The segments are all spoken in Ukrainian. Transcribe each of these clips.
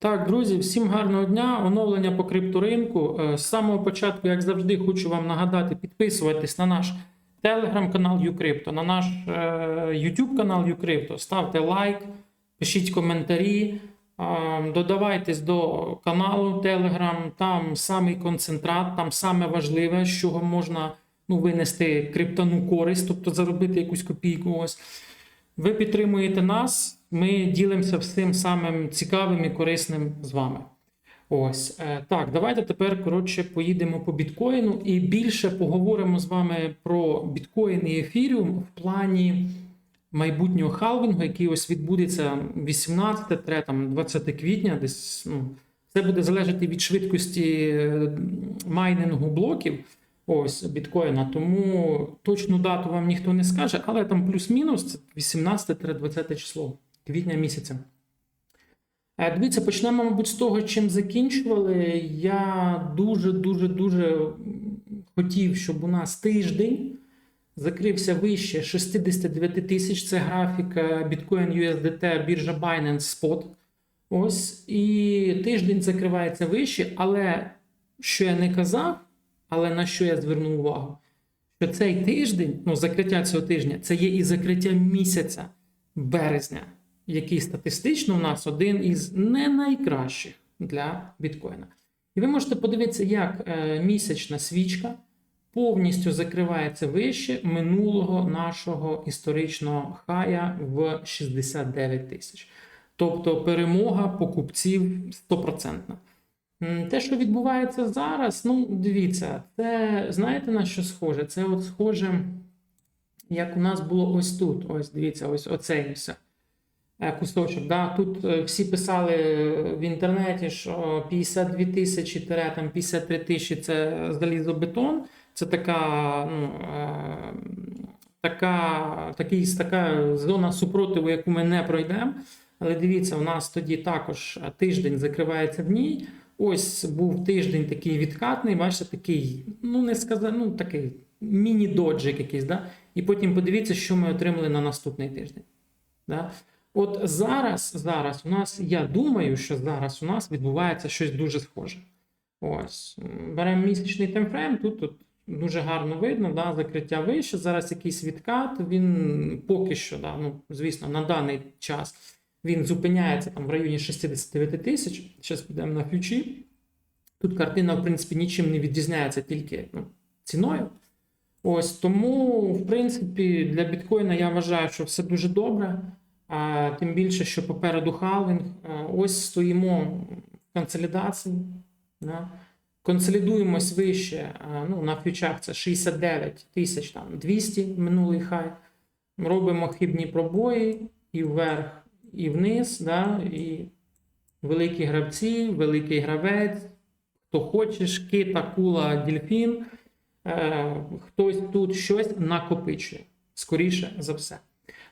Так, друзі, всім гарного дня. Оновлення по крипторинку. Е, З самого початку, як завжди, хочу вам нагадати, підписуватись на наш телеграм-канал Юкрипто, на наш е, YouTube канал Юкрипто. Ставте лайк, пишіть коментарі, е, додавайтесь до каналу Telegram. Там самий концентрат, там саме важливе, з чого можна ну, винести криптану користь, тобто заробити якусь копійку. Ось. Ви підтримуєте нас, ми ділимося всім самим цікавим і корисним з вами. Ось е, так, давайте тепер коротше поїдемо по біткоїну і більше поговоримо з вами про біткоін і ефіріум в плані майбутнього халвінгу, який ось відбудеться 18-20 квітня. Десь ну, це буде залежати від швидкості е, майнингу блоків. Ось біткоїна, тому точну дату вам ніхто не скаже, але там плюс-мінус 18-20 число квітня місяця. Е, Дивіться, почнемо, мабуть, з того, чим закінчували. Я дуже-дуже дуже хотів, щоб у нас тиждень закрився вище 69 тисяч. Це графіка Bitcoin USDT, біржа Binance Spot. Ось. І тиждень закривається вище, але що я не казав, але на що я звернув увагу? Що цей тиждень, ну, закриття цього тижня, це є і закриття місяця березня, який статистично у нас один із не найкращих для біткоїна. І ви можете подивитися, як е, місячна свічка повністю закривається вище минулого нашого історичного хая в 69 тисяч. Тобто перемога покупців 100%. Те, що відбувається зараз, ну дивіться, це знаєте на що схоже? Це от схоже, як у нас було ось тут. Ось дивіться, ось оцей ось е, кусочок. Да? Тут е, всі писали в інтернеті, що 52 тисячі там 53 тисячі це залізобетон. Це така, ну, е, така, такий, така зона супротиву, яку ми не пройдемо. Але дивіться, у нас тоді також тиждень закривається в ній. Ось був тиждень такий відкатний, бачите, такий, ну не сказати, ну такий міні-доджик якийсь, да? і потім подивіться, що ми отримали на наступний тиждень. Да? От зараз, зараз у нас, я думаю, що зараз у нас відбувається щось дуже схоже. Ось, беремо місячний таймфрейм, тут, тут дуже гарно видно, да, закриття вище. Зараз якийсь відкат, він поки що, да, ну, звісно, на даний час він зупиняється там в районі 69 тисяч. Зараз підемо на фьючі. Тут картина, в принципі, нічим не відрізняється тільки ну, ціною. Ось тому, в принципі, для біткоїна я вважаю, що все дуже добре. Тим більше, що попереду халвінг. Ось стоїмо в консолідації. Да? Консолідуємось вище. Ну, на фьючах це 69 тисяч там 200 минулий хай. Робимо хибні пробої і вверх, і вниз. Да? І великі гравці, великий гравець. Хто хочеш, кит, акула, дельфін. Е, хтось тут щось накопичує, скоріше за все.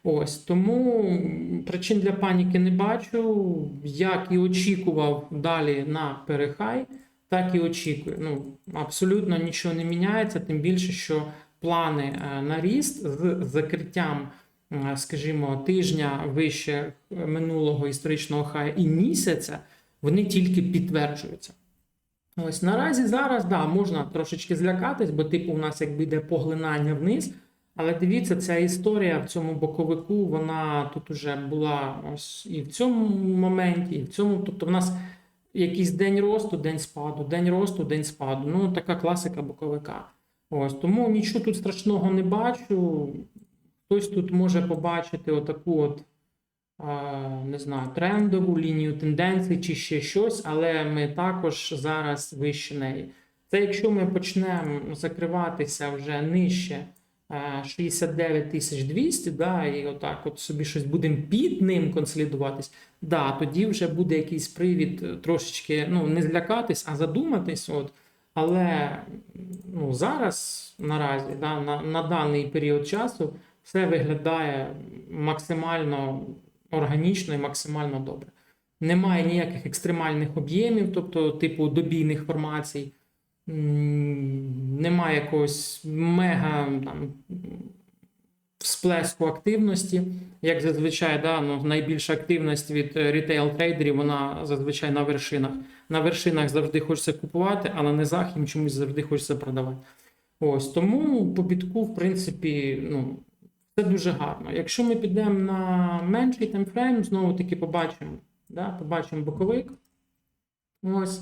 Ось тому причин для паніки не бачу. Як і очікував далі на перехай, так і очікую. Ну, абсолютно нічого не міняється, тим більше, що плани е, на ріст з закриттям, е, скажімо, тижня вище минулого історичного хая і місяця, вони тільки підтверджуються. Ось наразі зараз да, можна трошечки злякатись, бо типу у нас якби йде поглинання вниз. Але дивіться, ця історія в цьому боковику, вона тут уже була ось і в цьому моменті, і в цьому. Тобто в нас якийсь день росту, день спаду, день росту, день спаду. Ну, така класика боковика. Ось тому нічого тут страшного не бачу. Хтось тут може побачити отаку от. Не знаю, трендову лінію тенденцій чи ще щось, але ми також зараз вище неї. Це якщо ми почнемо закриватися вже нижче е, 69 200, да, і отак от собі щось будемо під ним консолідуватись, да, тоді вже буде якийсь привід е, трошечки ну, не злякатись, а задуматись. От. Але ну, зараз наразі да, на, на даний період часу все виглядає максимально органічно і максимально добре. Немає ніяких екстремальних об'ємів, тобто типу добійних формацій. Немає якогось мега там, всплеску активності. Як зазвичай, да, ну, найбільша активність від рітейл-трейдерів, вона зазвичай на вершинах. На вершинах завжди хочеться купувати, а на низах чомусь завжди хочеться продавати. Ось тому по бітку, в принципі, ну, це дуже гарно. Якщо ми підемо на менший таймфрейм, знову таки побачимо, да, побачимо боковик. Ось.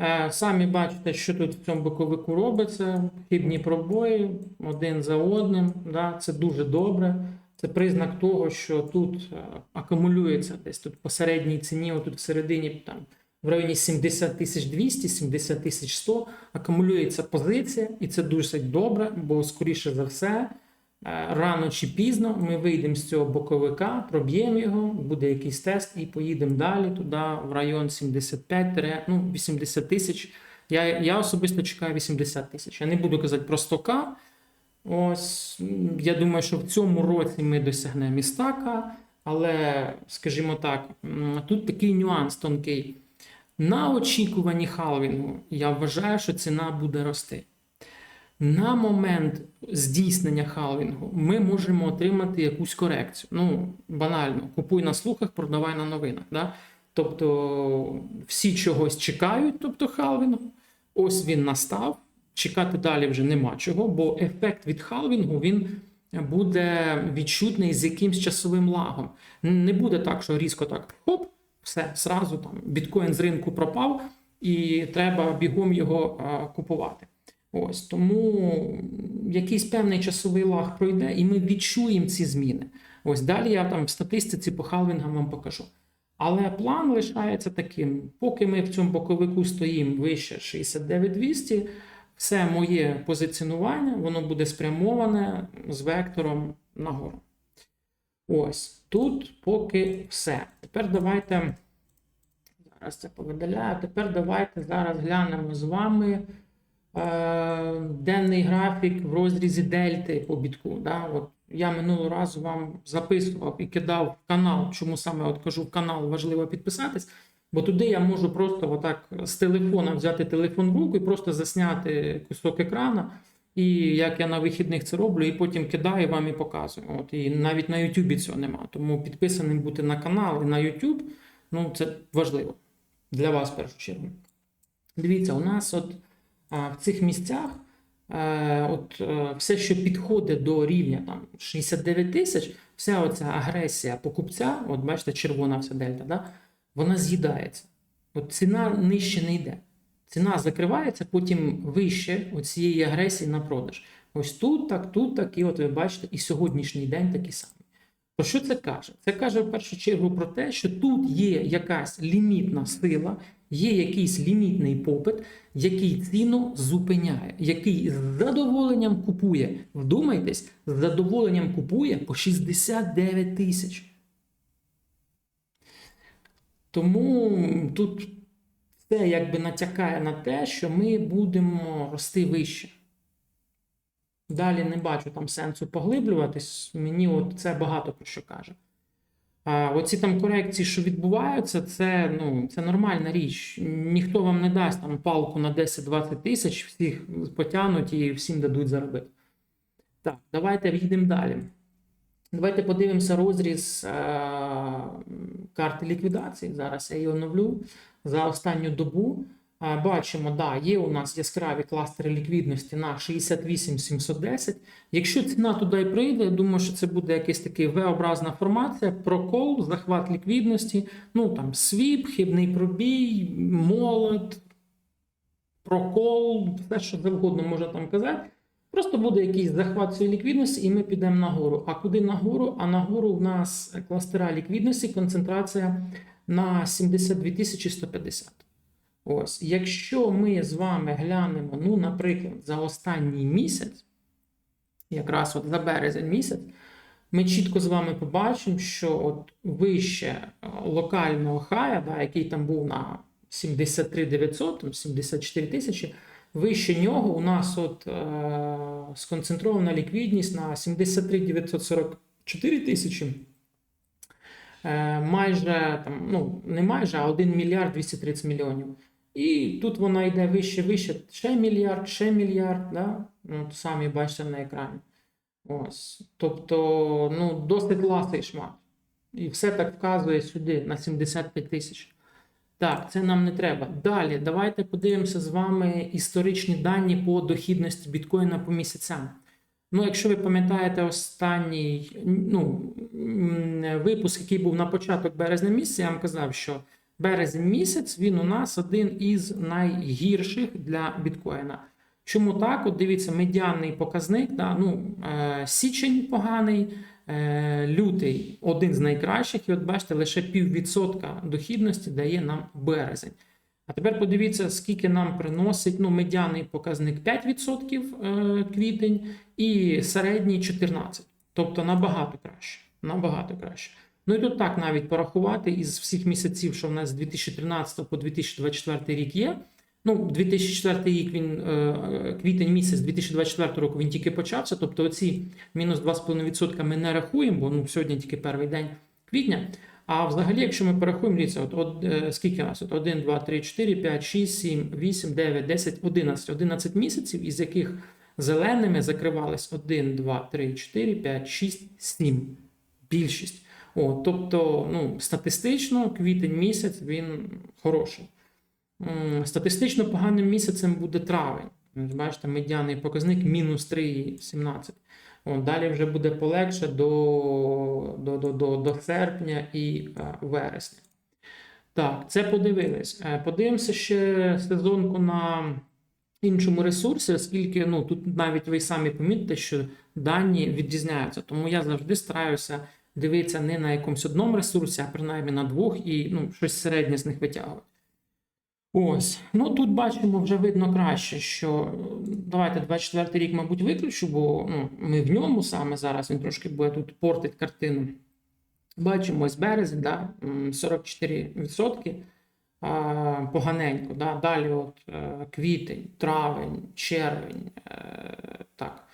Е, Самі бачите, що тут в цьому боковику робиться. Хибні пробої один за одним. Да, це дуже добре. Це признак того, що тут е, акумулюється десь тут по середній ціні, отут всередині там, в районі 70 тисяч 200, 70 тисяч 100 акумулюється позиція, і це досить добре, бо скоріше за все. Е, Рано чи пізно ми вийдемо з цього боковика, проб'ємо його, буде якийсь тест і поїдемо далі туди, в район 75 ну, 80 тисяч. Я, я особисто чекаю 80 тисяч. Я не буду казати про 100к. Ось, я думаю, що в цьому році ми досягнемо і 100к, але, скажімо так, тут такий нюанс тонкий. На очікуванні халвінгу я вважаю, що ціна буде рости. На момент здійснення халвінгу ми можемо отримати якусь корекцію. Ну, банально, купуй на слухах, продавай на новинах. Да? Тобто всі чогось чекають, тобто халвінгу. Ось він настав. Чекати далі вже нема чого, бо ефект від халвінгу він буде відчутний з якимсь часовим лагом. Не буде так, що різко так хоп, все, зразу там біткоін з ринку пропав, і треба бігом його а, купувати. Ось тому якийсь певний часовий лаг пройде, і ми відчуємо ці зміни. Ось далі я там в статистиці по халвінгам вам покажу. Але план лишається таким: поки ми в цьому боковику стоїмо вище 69200, все моє позиціонування воно буде спрямоване з вектором нагору. Ось тут поки все. Тепер давайте. Зараз це повидаляю. Тепер давайте зараз глянемо з вами денний графік в розрізі дельти по бітку. Да? От я минулого разу вам записував і кидав канал. Чому саме от кажу канал важливо підписатись? Бо туди я можу просто отак з телефона взяти телефон в руку і просто засняти кусок екрана. І як я на вихідних це роблю, і потім кидаю вам і показую. От і навіть на YouTube цього нема. Тому підписаним бути на канал і на YouTube, ну це важливо для вас в першу чергу. Дивіться, у нас от в цих місцях е, от, е, все, що підходить до рівня там, 69 тисяч, вся оця агресія покупця, от бачите, червона вся дельта, да, вона з'їдається. От ціна нижче не йде. Ціна закривається, потім вище цієї агресії на продаж. Ось тут так, тут так, і от ви бачите, і сьогоднішній день такий самий. Про що це каже? Це каже в першу чергу про те, що тут є якась лімітна сила, є якийсь лімітний попит, який ціну зупиняє, який з задоволенням купує. Вдумайтесь, з задоволенням купує по 69 тисяч. Тому тут це якби натякає на те, що ми будемо рости вище. Далі не бачу там сенсу поглиблюватись. Мені от це багато про що каже. А оці там корекції, що відбуваються, це ну, це нормальна річ. Ніхто вам не дасть там палку на 10-20 тисяч, всіх потягнуть і всім дадуть заробити. Так, давайте їдемо далі. Давайте подивимося розріз е- карти ліквідації. Зараз я її оновлю за останню добу. Е, Бачимо, да, є у нас яскраві кластери ліквідності на 68 710. Якщо ціна туди прийде, я думаю, що це буде якась така V-образна формація, прокол, захват ліквідності, ну там свіп, хибний пробій, молот, прокол, все що завгодно можна там казати. Просто буде якийсь захват цієї ліквідності, і ми підемо нагору. А куди нагору? А нагору в нас кластера ліквідності, концентрація на 72 150. Ось, якщо ми з вами глянемо, ну, наприклад, за останній місяць, якраз от за березень місяць, ми чітко з вами побачимо, що от вище е, локального хая, да, який там був на 73 900, там 74 тисячі, вище нього у нас от е, сконцентрована ліквідність на 73 944 тисячі. Е, майже там, ну не майже, а 1 мільярд 230 мільйонів. І тут вона йде вище, вище, ще мільярд, ще мільярд. Да? Ну, самі бачите на екрані. Ось. Тобто, ну, досить ласий шмат. І все так вказує сюди на 75 тисяч. Так, це нам не треба. Далі, давайте подивимося з вами історичні дані по дохідності біткоїна по місяцям. Ну, якщо ви пам'ятаєте останній ну, випуск, який був на початок березня місяця, я вам казав, що березень місяць він у нас один із найгірших для біткоїна. Чому так? От дивіться, медіанний показник, да, ну, е, січень поганий, е, лютий один з найкращих, і от бачите, лише піввідсотка дохідності дає нам березень. А тепер подивіться, скільки нам приносить ну, медіанний показник 5% е, квітень і середній 14%. Тобто набагато краще. Набагато краще. Ну і тут так навіть порахувати із всіх місяців, що в нас з 2013 по 2024 рік є. Ну, 2004 рік він е, квітень місяць 2024 року він тільки почався. Тобто оці мінус 2,5% ми не рахуємо, бо ну, сьогодні тільки перший день квітня. А взагалі, якщо ми порахуємо, дивіться, от, от е, скільки нас? От 1, 2, 3, 4, 5, 6, 7, 8, 9, 10, 11. 11 місяців, із яких зеленими закривались 1, 2, 3, 4, 5, 6, 7. Більшість. О, тобто, ну, статистично квітень місяць він хороший. Статистично поганим місяцем буде травень. Бачите, медіаний показник мінус 3,17. Далі вже буде полегше до, до, до, до, до серпня і е, вересня. Так, це подивились. Е, Подивимося ще сезонку на іншому ресурсі, оскільки ну, тут навіть ви самі помітите, що дані відрізняються. Тому я завжди стараюся дивитися не на якомусь одному ресурсі, а принаймні на двох і ну, щось середнє з них витягувати. Ось, ну тут бачимо, вже видно краще, що давайте 24 рік, мабуть, виключу, бо ну, ми в ньому саме зараз він трошки буде тут портить картину. Бачимо ось березень, да, 44%. Поганенько. Да. Далі от, е, квітень, травень, червень. е, Так.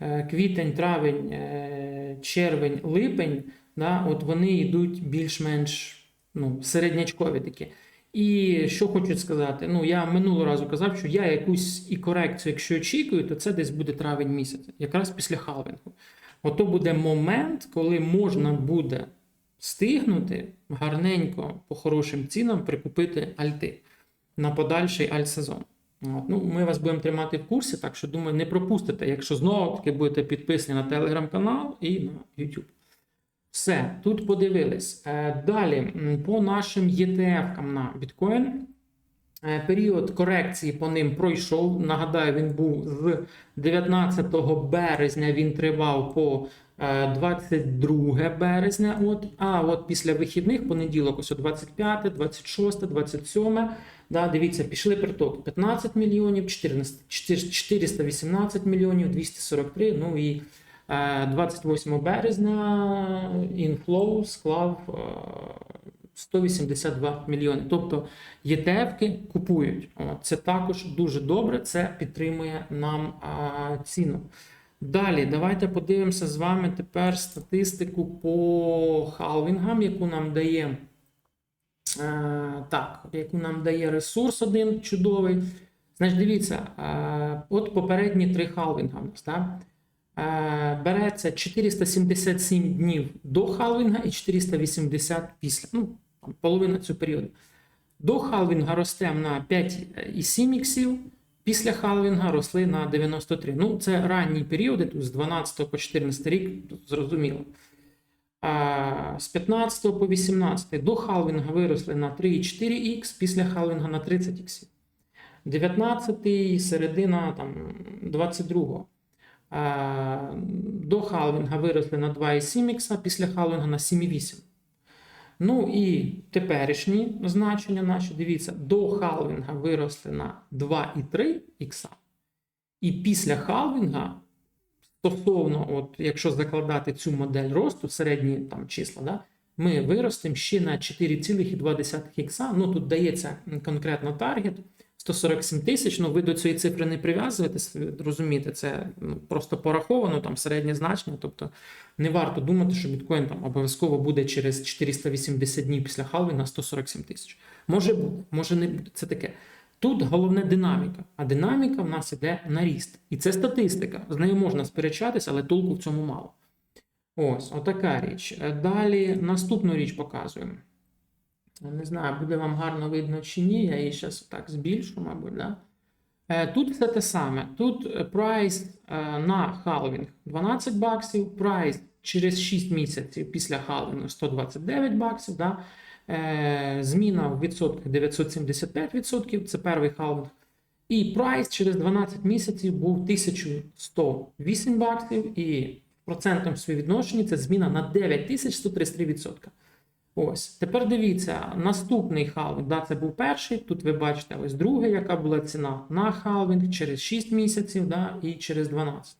Е, Квітень, травень, е, червень, липень, да, от вони йдуть більш-менш ну, середнячкові такі. І що хочу сказати, ну я минулого разу казав, що я якусь і корекцію, якщо очікую, то це десь буде травень місяць, якраз після халвінгу. Ото буде момент, коли можна буде стигнути гарненько по хорошим цінам прикупити альти на подальший альт-сезон. Ну, ми вас будемо тримати в курсі, так що думаю, не пропустите, якщо знову таки будете підписані на телеграм-канал і на YouTube. Все, тут подивились. Е, Далі, по нашим ETF-кам на біткоін. Е, Період корекції по ним пройшов. Нагадаю, він був з 19 березня, він тривав по е, 22 березня. От, а от після вихідних, понеділок, ось о 25, 26, 27. Да, дивіться, пішли притоки 15 мільйонів, 14, 418 мільйонів, 243. Ну і Е, 28 березня інфлоу склав е, 182 мільйони. Тобто ЄТФки купують. Це також дуже добре, це підтримує нам а, ціну. Далі, давайте подивимося з вами тепер статистику по халвінгам, яку нам дає. Е, так, яку нам дає ресурс один чудовий. Значить, дивіться, е, от попередні три халвінга у нас, так? Е, береться 477 днів до халвінга і 480 після. Ну, половина цього періоду. До халвінга ростемо на 5,7 іксів, після халвінга росли на 93. Ну, це ранні періоди, тут з 12 по 14 рік, зрозуміло. З 15 по 18 до халвінга виросли на 3,4х, після халвінга на 30 іксів. 19 середина там, 22 а, до халвінга виросли на 2,7 ікса, після халвінга на 7,8. Ну і теперішні значення наші, дивіться, до халвінга виросли на 2,3 ікса. І після халвінга, стосовно, от, якщо закладати цю модель росту, середні там числа, да, ми виростемо ще на 4,2 ікса. Ну тут дається конкретно таргет 147 тисяч. Ну ви до цієї цифри не прив'язуєтесь, розумієте, це ну, просто пораховано, там середнє значення. Тобто не варто думати, що біткоін там обов'язково буде через 480 днів після халвінга 147 тисяч. Може буде, може не буде. Це таке. Тут головне динаміка, а динаміка в нас іде на ріст. І це статистика. З нею можна сперечатися, але толку в цьому мало. Ось, отака річ. Далі наступну річ показуємо. Не знаю, буде вам гарно видно чи ні. Я її зараз так збільшу, мабуть. Да? Е, Тут все те саме. Тут прайс е, на халвінг 12 баксів, прайс через 6 місяців після халвінгу 129 баксів. Да? Е, Зміна в відсотках 975%, це перший халвінг. І прайс через 12 місяців був 1108 баксів, і в процентному співвідношенні це зміна на 9133%. Ось, тепер дивіться, наступний халвінг, да, це був перший. Тут ви бачите ось другий, яка була ціна на халвінг через 6 місяців да, і через 12.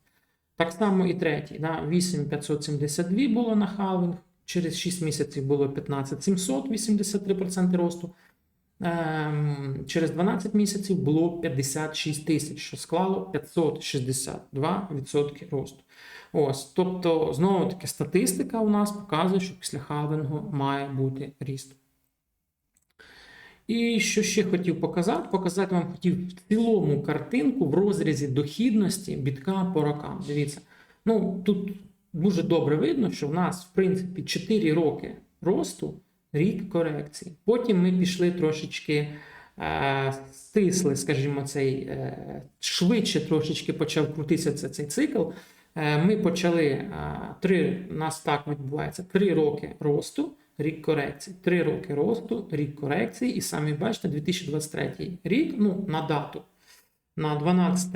Так само і третій. Да, 8572 було на халвінг, через 6 місяців було 15700, 83% росту. Ем, через 12 місяців було 56 тисяч, що склало 562% росту. Ось, тобто, знову таки, статистика у нас показує, що після халвінгу має бути ріст. І що ще хотів показати? Показати вам хотів в цілому картинку в розрізі дохідності бітка по рокам. Дивіться, ну тут дуже добре видно, що в нас, в принципі, 4 роки росту, рік корекції. Потім ми пішли трошечки. е, Стисли, скажімо, цей е, швидше трошечки почав крутитися це- цей цикл. Е, Ми почали три, у нас так відбувається три роки росту, рік корекції, три роки росту, рік корекції, і самі бачите, 2023 рік, ну на дату. На 12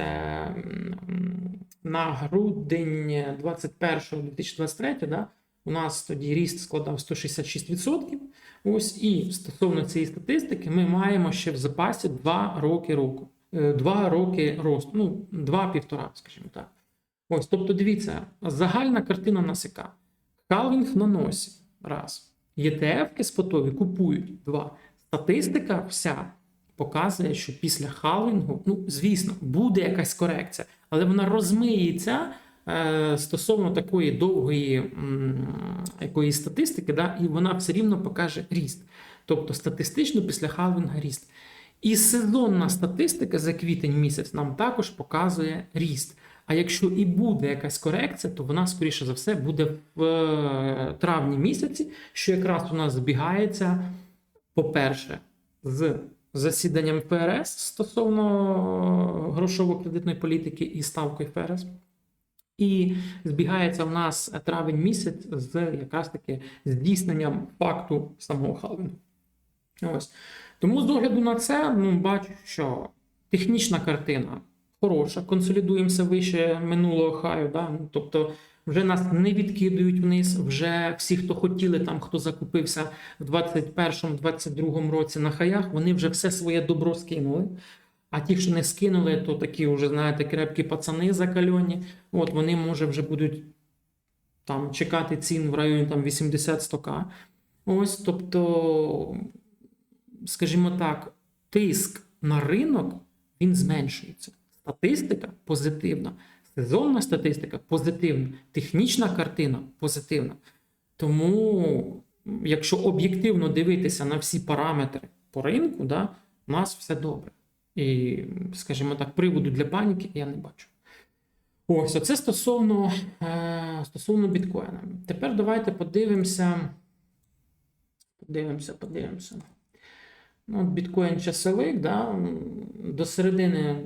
на грудень 21 2023, да, у нас тоді ріст складав 166%. Ось і стосовно цієї статистики, ми маємо ще в запасі 2 роки року. 2 роки росту, ну, 2-1,5, скажімо так. Ось, тобто, дивіться, загальна картина нас яка. Халвінг на носі. Раз. ЄТФ-ки спотові купують. Два. Статистика вся показує, що після халвінгу, ну, звісно, буде якась корекція, але вона розмиється е, стосовно такої довгої якоїсь статистики, да, і вона все рівно покаже ріст. Тобто статистично після халвінга ріст. І сезонна статистика за квітень місяць нам також показує ріст. А якщо і буде якась корекція, то вона, скоріше за все, буде в е, травні місяці, що якраз у нас збігається, по-перше, з засіданням ФРС стосовно грошово-кредитної політики і ставкою ФРС. І збігається в нас травень місяць з якраз таки здійсненням факту самого халвінгу. Ось. Тому з огляду на це, ну, бачу, що технічна картина хороша, консолідуємося вище минулого хаю. Да? Ну, Тобто вже нас не відкидують вниз, вже всі, хто хотіли, там, хто закупився в 21-22 році на хаях, вони вже все своє добро скинули. А ті, що не скинули, то такі вже, знаєте, крепкі пацани закальоні. От вони, може, вже будуть там чекати цін в районі там 80-100к. Ось, тобто, скажімо так, тиск на ринок він зменшується. Статистика позитивна, сезонна статистика позитивна, технічна картина позитивна. Тому, якщо об'єктивно дивитися на всі параметри по ринку, да, у нас все добре. І, скажімо так, приводу для паніки я не бачу. Ось, оце стосовно, е, стосовно біткоїна. Тепер давайте подивимося. Подивимося, подивимося. Ну, біткоін часовик, да, до середини,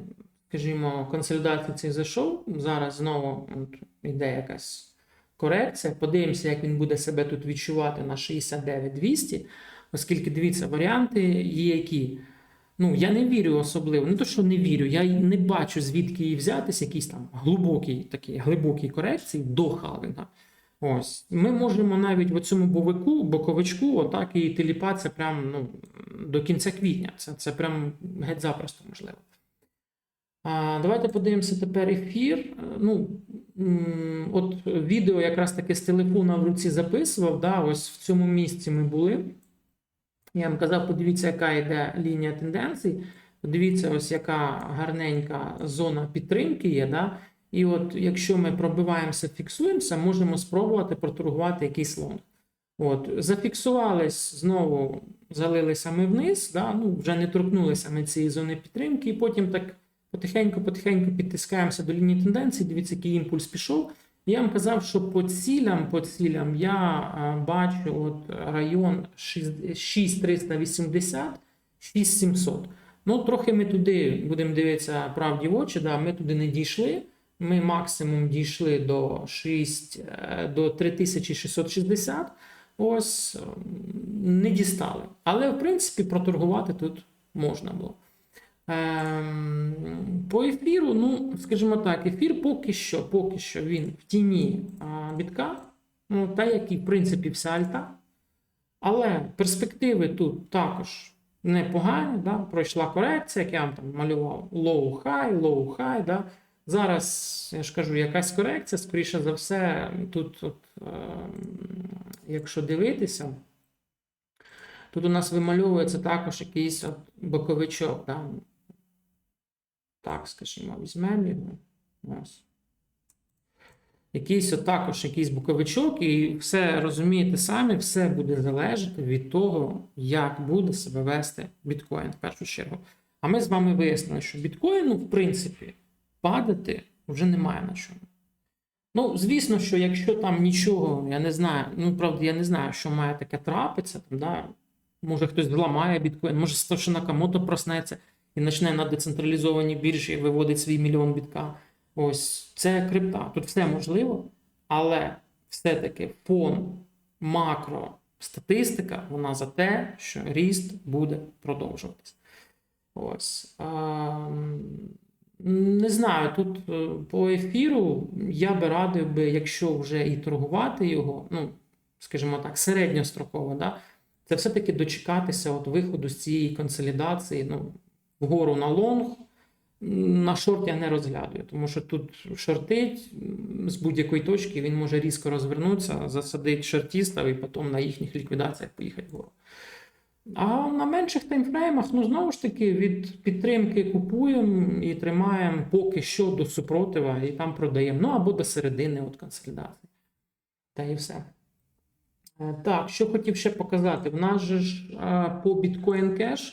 скажімо, консолідації цей зайшов. Зараз знову от, йде якась корекція. Подивимося, як він буде себе тут відчувати на 69-200, оскільки дивіться, варіанти є які. Ну, я не вірю особливо. Не то, що не вірю, я не бачу, звідки її взятися, якісь там глибокі, такі глибокі корекції до халвінга. Ось. Ми можемо навіть в цьому боковику, боковичку отак і теліпатися прямо ну, до кінця квітня. Це, це прям геть запросто можливо. Давайте подивимося тепер ефір. Е, Ну, от відео якраз таки з телефона в руці записував. Да, ось в цьому місці ми були. Я вам казав, подивіться, яка йде лінія тенденцій. Подивіться, ось яка гарненька зона підтримки є. Да? І от якщо ми пробиваємося, фіксуємося, можемо спробувати проторгувати якийсь лонг. От, зафіксувались знову, залилися ми вниз, да, ну, вже не торкнулися ми цієї зони підтримки, і потім так потихеньку-потихеньку підтискаємося до лінії тенденції. Дивіться, який імпульс пішов. Я вам казав, що по цілям, по цілям я бачу от район 6380, 6700. Ну, трохи ми туди будемо дивитися правді в очі, да, ми туди не дійшли. Ми максимум дійшли до 6, е, до 3660. Ось не дістали. Але, в принципі, проторгувати тут можна було. Ем, по ефіру, ну, скажімо так, ефір поки що, поки що він в тіні бітка, ну, та як і в принципі вся альта. Але перспективи тут також непогані. Да? Пройшла корекція, як я вам там малював low high, low high. Да? Зараз, я ж кажу, якась корекція, скоріше за все, тут, от, ем, якщо дивитися, тут у нас вимальовується також якийсь от боковичок. Да? Так, скажімо, візьмемо його. Ось. Якийсь також якийсь боковичок, і все розумієте самі, все буде залежати від того, як буде себе вести біткоін в першу чергу. А ми з вами вияснили, що біткоїну, в принципі, падати вже немає на чому. Ну, звісно, що якщо там нічого, я не знаю, ну правда, я не знаю, що має таке трапитися, там, да, може хтось зламає біткоін, може Сатоші Накамото проснеться і почне на децентралізованій біржі виводить свій мільйон бітка. Ось це крипта. Тут все можливо, але все-таки фон макро статистика, вона за те, що ріст буде продовжуватися. Ось. А, не знаю, тут е, по ефіру я би радив би, якщо вже і торгувати його, ну, скажімо так, середньостроково, да, це все-таки дочекатися от виходу з цієї консолідації ну, вгору на лонг. На шорт я не розглядаю, тому що тут шортить з будь-якої точки він може різко розвернутися, засадити шортістів і потім на їхніх ліквідаціях поїхати вгору. А на менших таймфреймах, ну знову ж таки, від підтримки купуємо і тримаємо поки що до супротива, і там продаємо. Ну або до середини от консолідації. Та і все. Е, Так, що хотів ще показати. В нас же ж е, по Cash, е,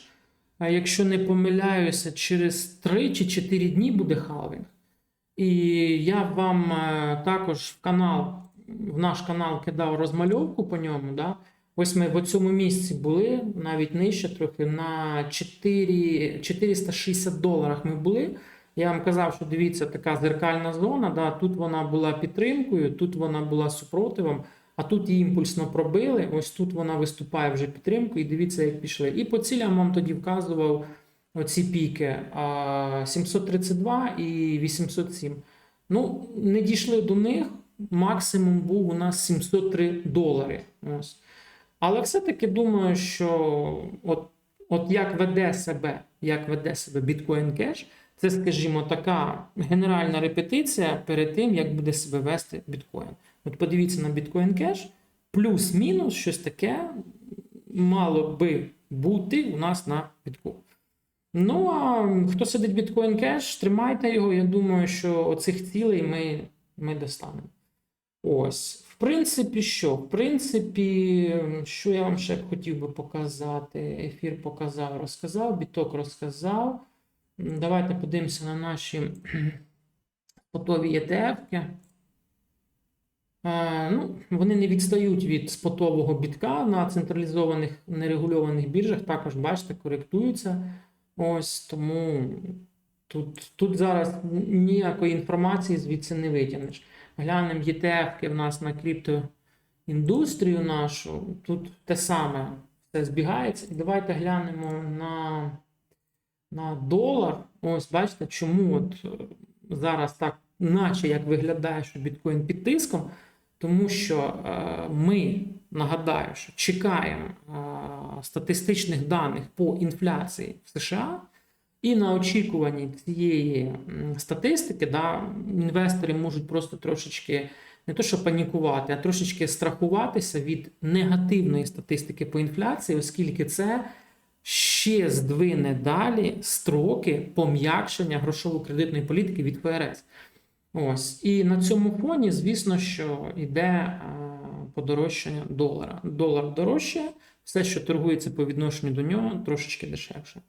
якщо не помиляюся, через 3 чи 4 дні буде халвінг. І я вам е, також в канал, в наш канал кидав розмальовку по ньому. Да? Ось ми в цьому місці були, навіть нижче трохи, на 4, 460 доларах ми були. Я вам казав, що дивіться, така зеркальна зона. Да? Тут вона була підтримкою, тут вона була супротивом, а тут її імпульсно пробили. Ось тут вона виступає вже підтримкою, і дивіться, як пішли. І по цілям вам тоді вказував оці піки 732 і 807. Ну, не дійшли до них. Максимум був у нас 703 долари. Ось. Але все-таки думаю, що от, от як веде себе, як веде себе Bitcoin Cash, це, скажімо, така генеральна репетиція перед тим, як буде себе вести біткоін. От подивіться на Bitcoin Cash, плюс-мінус щось таке мало би бути у нас на бітку. Ну, а хто сидить Bitcoin Cash, тримайте його. Я думаю, що оцих цілей ми, ми достанемо. Ось. В принципі, що? В принципі, що я вам ще хотів би показати? Ефір показав, розказав, біток розказав. Давайте подивимося на наші спотові ETF-ки. Е, ну, вони не відстають від спотового бітка на централізованих нерегульованих біржах. Також, бачите, коректуються. Ось тому тут, тут зараз ніякої інформації звідси не витягнеш. Глянемо ETF в нас на криптоіндустрію нашу. Тут те саме все збігається. І давайте глянемо на, на долар. Ось бачите, чому от е, зараз так, наче як виглядає, що біткоін під тиском. Тому що е, ми нагадаю, що чекаємо е, статистичних даних по інфляції в США, і на очікуванні цієї статистики, да, інвестори можуть просто трошечки не то, що панікувати, а трошечки страхуватися від негативної статистики по інфляції, оскільки це ще здвине далі строки пом'якшення грошово-кредитної політики від ФРС. Ось. І на цьому фоні, звісно, що йде е, подорожчання долара. Долар дорожчає, все, що торгується по відношенню до нього, трошечки дешевше.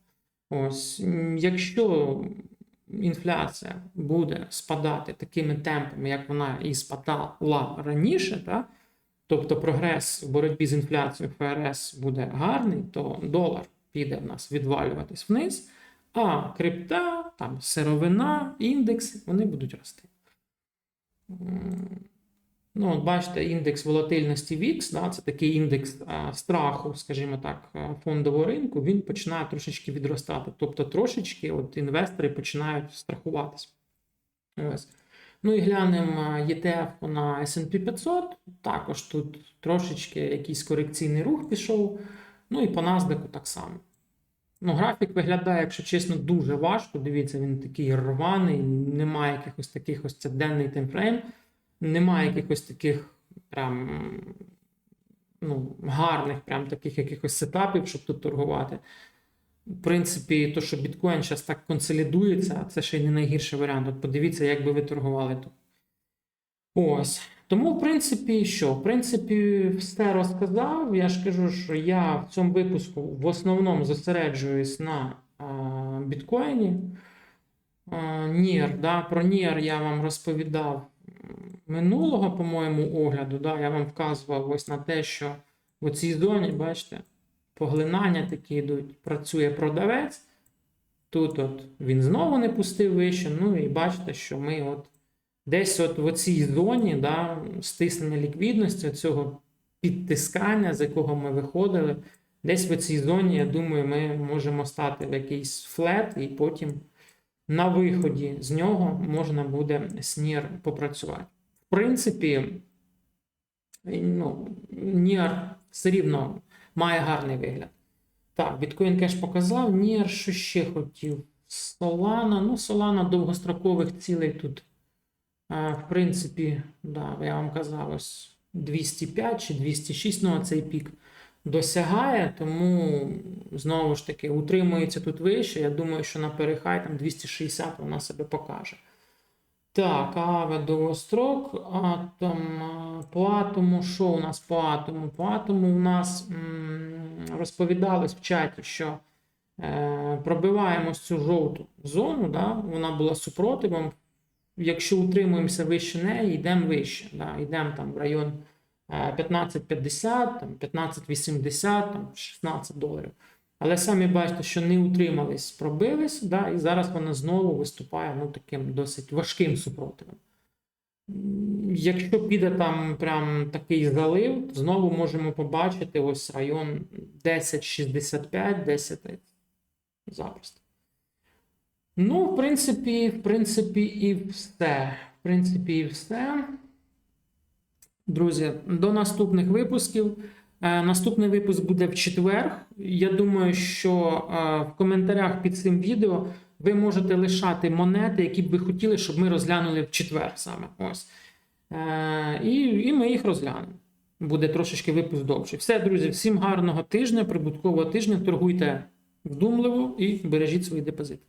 Ось, якщо інфляція буде спадати такими темпами, як вона і спадала раніше, та, тобто прогрес в боротьбі з інфляцією ФРС буде гарний, то долар піде в нас відвалюватись вниз, а крипта, там, сировина, індекси, вони будуть рости. Ну, от бачите, індекс волатильності VIX, да, це такий індекс а, страху, скажімо так, фондового ринку, він починає трошечки відростати. Тобто трошечки от інвестори починають страхуватися. Ось. Ну і глянемо ETF на S&P 500. Також тут трошечки якийсь корекційний рух пішов. Ну і по NASDAQ так само. Ну, графік виглядає, якщо чесно, дуже важко. Дивіться, він такий рваний, немає якихось таких ось це денний таймфрейм. Немає якихось таких прям ну, гарних, прям таких якихось сетапів, щоб тут торгувати. В принципі, то, що біткоін зараз так консолідується, це ще й не найгірший варіант. От подивіться, як би ви торгували тут. Ось. Тому, в принципі, що? В принципі, все розказав. Я ж кажу, що я в цьому випуску в основному зосереджуюсь на а, біткоїні. А, Нір, да, про Нір я вам розповідав минулого, по-моєму, огляду, да, я вам вказував ось на те, що в цій зоні, бачите, поглинання такі йдуть, працює продавець. Тут от він знову не пустив вище. Ну і бачите, що ми от десь от в цій зоні да, стиснення ліквідності, цього підтискання, з якого ми виходили, десь в цій зоні, я думаю, ми можемо стати в якийсь флет, і потім на виході з нього можна буде снір попрацювати. В принципі, ну, Нір все рівно має гарний вигляд. Так, біткоін кеш показав. Нір, що ще хотів? Solana. Ну, Solana довгострокових цілей тут. В принципі, да, я вам казав, ось 205 чи 206, ну, цей пік досягає, тому знову ж таки утримується тут вище. Я думаю, що на перехай там 260 вона себе покаже. Так, аве довгострок, атом, по атому, що у нас по атому? По атому у нас м, розповідалось в чаті, що е, пробиваємо цю жовту зону, да, вона була супротивом. Якщо утримуємося вище неї, йдемо вище. Да, йдемо там в район е, 15,50, там 15,80, там 16 доларів. Але самі бачите, що не утримались, пробились, да, і зараз вона знову виступає ну, таким досить важким супротивом. Якщо піде там прям такий залив, то знову можемо побачити ось район 10,65, 10 запросто. Ну, в принципі, в принципі, і все. В принципі, і все. Друзі, до наступних випусків. Е, Наступний випуск буде в четвер. Я думаю, що е, в коментарях під цим відео ви можете лишати монети, які б ви хотіли, щоб ми розглянули в четвер саме. Ось. Е, І, і ми їх розглянемо. Буде трошечки випуск довший. Все, друзі, всім гарного тижня, прибуткового тижня. Торгуйте вдумливо і бережіть свої депозити.